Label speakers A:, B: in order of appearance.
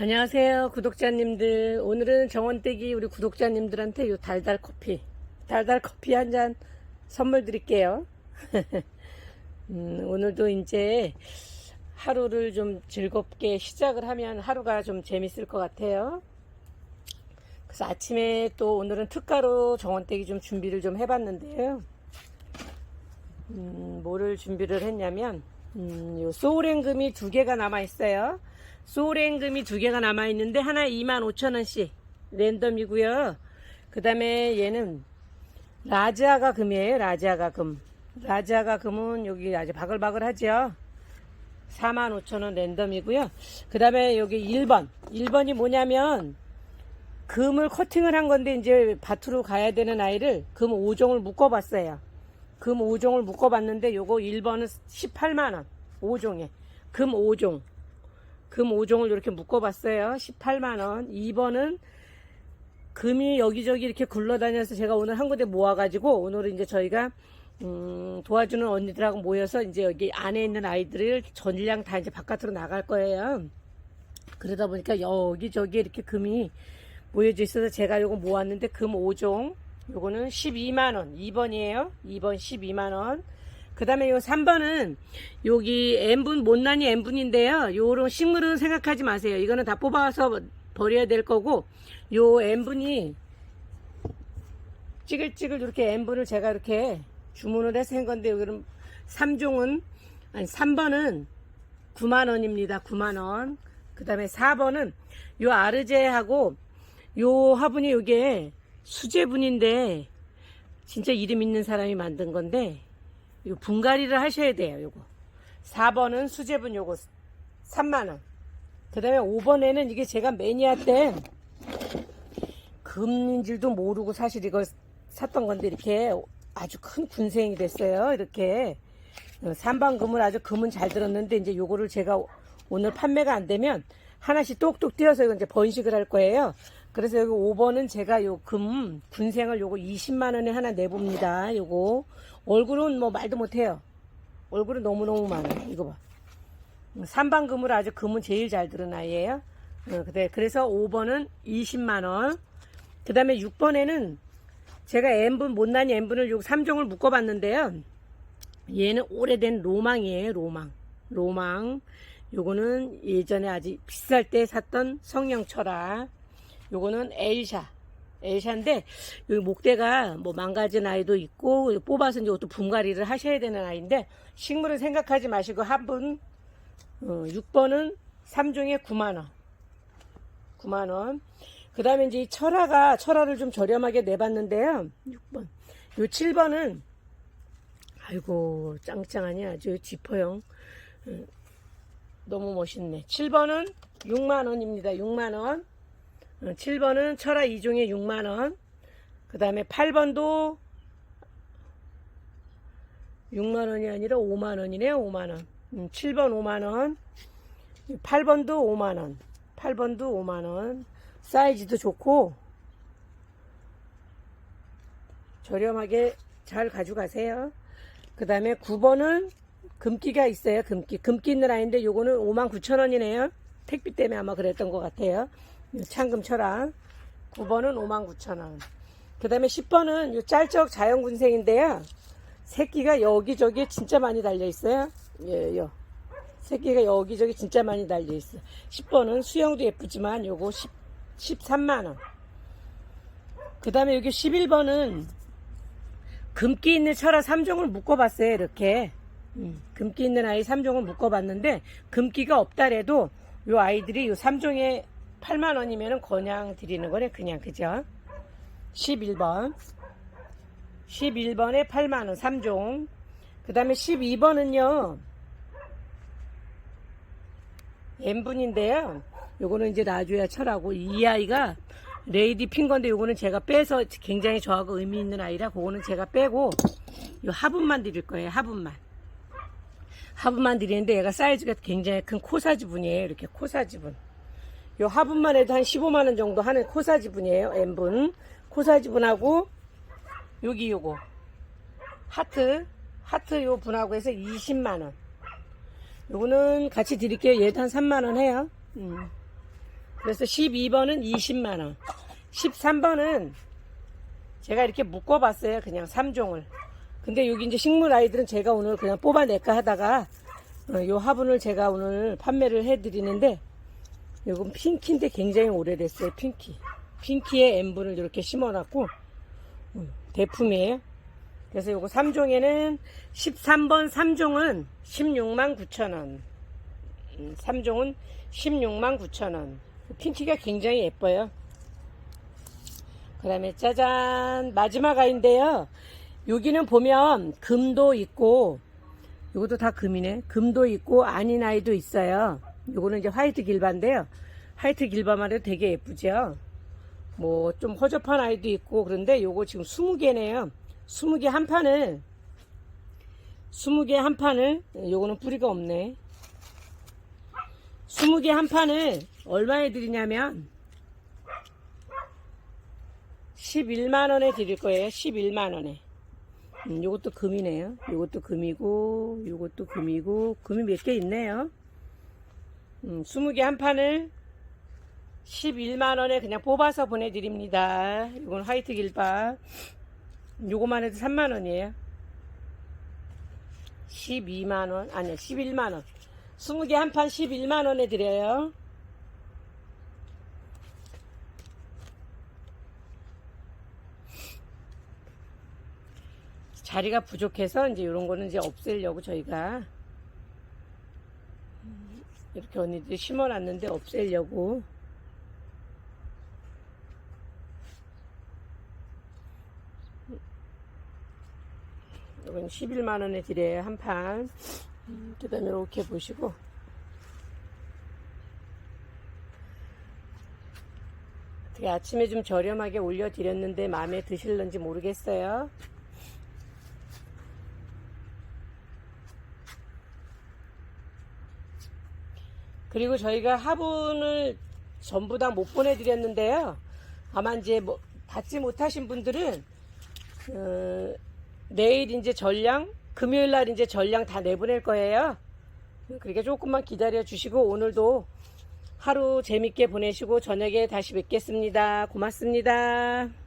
A: 안녕하세요 구독자님들. 오늘은 정원떼기 우리 구독자님들한테 요 달달 커피 달달 커피 한 잔 선물 드릴게요. 음, 오늘도 이제 하루를 좀 즐겁게 시작을 하면 하루가 좀 재밌을 것 같아요. 그래서 아침에 또 오늘은 특가로 정원떼기 좀 준비를 좀 해봤는데요. 음, 뭐를 준비를 했냐면 음, 요 소울행금이 두 개가 남아 있어요. 소울행금이 두 개가 남아 있는데 하나 25,000원씩 랜덤이고요. 그 다음에 얘는 라지아가 금이에요. 라지아가 금. 라지아가 금은 여기 아주 바글바글하죠. 45,000원 랜덤이고요. 그 다음에 여기 1번. 1번이 뭐냐면 금을 커팅을 한 건데 이제 밭으로 가야 되는 아이를 금 5종을 묶어 봤어요. 금 5종을 묶어 봤는데 요거 1번은 18만 원 5종에 금 5종 금 5종을 이렇게 묶어봤어요. 18만원. 2번은 금이 여기저기 이렇게 굴러다녀서 제가 오늘 한 군데 모아가지고 오늘은 이제 저희가 음, 도와주는 언니들하고 모여서 이제 여기 안에 있는 아이들을 전량 다 이제 바깥으로 나갈 거예요. 그러다 보니까 여기저기 이렇게 금이 모여져 있어서 제가 요거 모았는데 금 5종 요거는 12만원. 2번이에요. 2번 12만원 그 다음에 요 3번은 여기 N분 못난이 N분인데요. 요런 식물은 생각하지 마세요. 이거는 다 뽑아서 버려야 될 거고 요 N분이 찌글찌글 이렇게 N분을 제가 이렇게 주문을 해서 한 건데 여기는 3종은 아니 3번은 9만원입니다. 9만원. 그 다음에 4번은 요 아르제하고 요 화분이 요게 수제분인데 진짜 이름 있는 사람이 만든 건데 이거 분갈이를 하셔야 돼요 요거. 4번은 수제분 요거 3만원. 그 다음에 5번에는 이게 제가 매니아 때 금인 줄도 모르고 사실 이걸 샀던 건데 이렇게 아주 큰 군생이 됐어요 이렇게. 삼방금을 아주 금은 잘 들었는데 이제 요거를 제가 오늘 판매가 안 되면 하나씩 똑똑 띄어서 이제 번식을 할 거예요 그래서 여기 5번은 제가 요 금 군생을 요거 20만 원에 하나 내봅니다. 요거 얼굴은 뭐 말도 못해요. 얼굴은 너무너무 많아. 이거 봐. 삼방금을 아주 금은 제일 잘 들은 아이예요. 어, 그래, 그래서 5번은 20만 원. 그 다음에 6번에는 제가 N분, 못난이 N분을 요 3종을 묶어봤는데요. 얘는 오래된 로망이에요, 로망. 로망. 요거는 예전에 아주 비쌀 때 샀던 성령철학. 요거는 엘샤. 엘샤인데, 여기 목대가 뭐 망가진 아이도 있고, 뽑아서 이제 또 분갈이를 하셔야 되는 아이인데, 식물을 생각하지 마시고, 한 분, 어, 6번은 3종에 9만원. 9만원. 그 다음에 이제 이 철화가, 철화를 좀 저렴하게 내봤는데요. 6번. 요 7번은, 아이고, 짱짱하니 아주 지퍼형. 어, 너무 멋있네. 7번은 6만원입니다. 6만원. 7번은 철화 2종에 6만원. 그 다음에 8번도 6만원이 아니라 5만원이네요. 5만원. 7번 5만원. 8번도 5만원. 8번도 5만원. 사이즈도 좋고, 저렴하게 잘 가져가세요. 그 다음에 9번은 금기가 있어요. 금기. 금기 있는 아이인데 요거는 5만 9천 원이네요. 택비 때문에 아마 그랬던 것 같아요. 창금 철학. 9번은 59,000원. 그 다음에 10번은 요 짤적 자연군생인데요. 새끼가 여기저기 진짜 많이 달려있어요. 예, 요. 새끼가 여기저기 진짜 많이 달려있어요. 10번은 수영도 예쁘지만 요거 10, 13만원. 그 다음에 여기 11번은 금기 있는 철화 3종을 묶어봤어요 이렇게. 음, 금기 있는 아이 3종을 묶어봤는데 금기가 없다래도 요 아이들이 요 3종에 8만 원이면 그냥 드리는 거네 그냥 그죠? 11번. 11번에 8만 원 3종. 그 다음에 12번은요 N분인데요. 요거는 이제 놔줘야 철하고 이 아이가 레이디 핀 건데 요거는 제가 빼서 굉장히 저하고 의미 있는 아이라 그거는 제가 빼고 요 화분만 드릴 거예요 화분만. 화분만 드리는데 얘가 사이즈가 굉장히 큰 코사지분이에요 이렇게 코사지분 요 화분만 해도 한 15만원 정도 하는 코사지분이에요. N분. 코사지분하고, 여기 요거. 하트. 하트 요 분하고 해서 20만원. 요거는 같이 드릴게요. 얘도 한 3만원 해요. 음. 그래서 12번은 20만원. 13번은 제가 이렇게 묶어봤어요. 그냥 3종을. 근데 여기 이제 식물 아이들은 제가 오늘 그냥 뽑아낼까 하다가 어, 요 화분을 제가 오늘 판매를 해드리는데 요건 핑키인데 굉장히 오래됐어요. 핑키. 핑키에 엠분을 이렇게 심어놨고 음, 대품이에요. 그래서 요거 3종에는 13번 3종은 16만 9천원. 3종은 16만 9천원. 핑키가 굉장히 예뻐요. 그 다음에 짜잔 마지막 아이인데요. 여기는 보면 금도 있고 요것도 다 금이네. 금도 있고 아닌 아이도 있어요. 요거는 이제 화이트 길바인데요. 화이트 길바만 해도 되게 예쁘죠. 뭐 좀 허접한 아이도 있고 그런데 요거 지금 20개네요. 20개 한 판을 20개 한 판을 요거는 뿌리가 없네. 20개 한 판을 얼마에 드리냐면 11만원에 드릴 거예요. 11만원에. 음, 요것도 금이네요. 요것도 금이고, 요것도 금이고, 금이 몇 개 있네요. 음, 20개 한 판을 11만원에 그냥 뽑아서 보내드립니다. 이건 화이트 길바. 요거만 해도 3만원이에요. 12만원, 아니, 11만원. 20개 한 판 11만원에 드려요. 자리가 부족해서 이제 이런 거는 이제 없애려고 저희가 음, 이렇게 언니들이 심어놨는데 없애려고. 이건 11만원에 드려요 한판. 그 다음에 이렇게 보시고. 어떻게 아침에 좀 저렴하게 올려드렸는데 마음에 드실런지 모르겠어요 그리고 저희가 화분을 전부 다 못 보내드렸는데요. 아마 이제 뭐 받지 못하신 분들은 어, 내일 이제 전량 금요일 날 이제 전량 다 내보낼 거예요. 그러니까 조금만 기다려 주시고 오늘도 하루 재밌게 보내시고 저녁에 다시 뵙겠습니다. 고맙습니다.